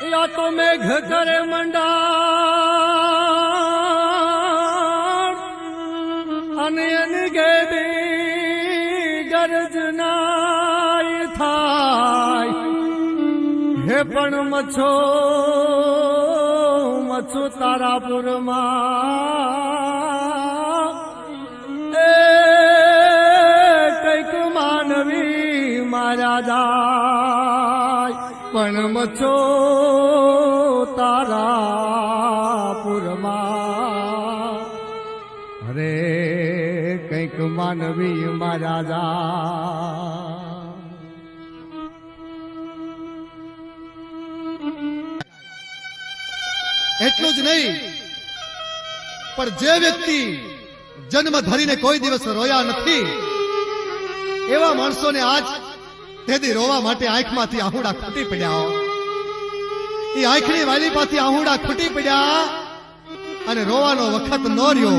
મેઘ કરે મંડાણ અને એની ગેડી ગરજનાય થાય હે પણ મચ્છો મચ્છો તારાપુરમાં એ કંઈક માનવી મારા જાય પણ મચો તારાપુરમાં અરે કંઈક માનવી મારા રાજા. એટલું જ નહીં, પણ જે વ્યક્તિ જન્મ ધરીને કોઈ દિવસ રોયા નથી, એવા માણસોને આજ તેથી રોવા માટે આંખમાંથી આહુડા ખૂટી પડ્યા. એ આંખની વાલી પાછી આહુડા ખૂટી પડ્યા અને રોવાનો વખત ન રહ્યો.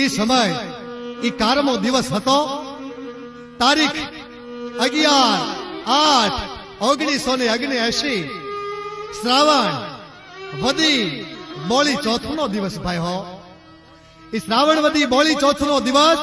એ સમય, એ કારમો દિવસ હતો. તારીખ અગિયાર આઠ ઓગણીસો ને અગ્નિ એસી શ્રાવણ વધી બોળી ચોથ નો દિવસ ભાઈ હો એ શ્રાવણ વધી બોળી ચોથ નો દિવસ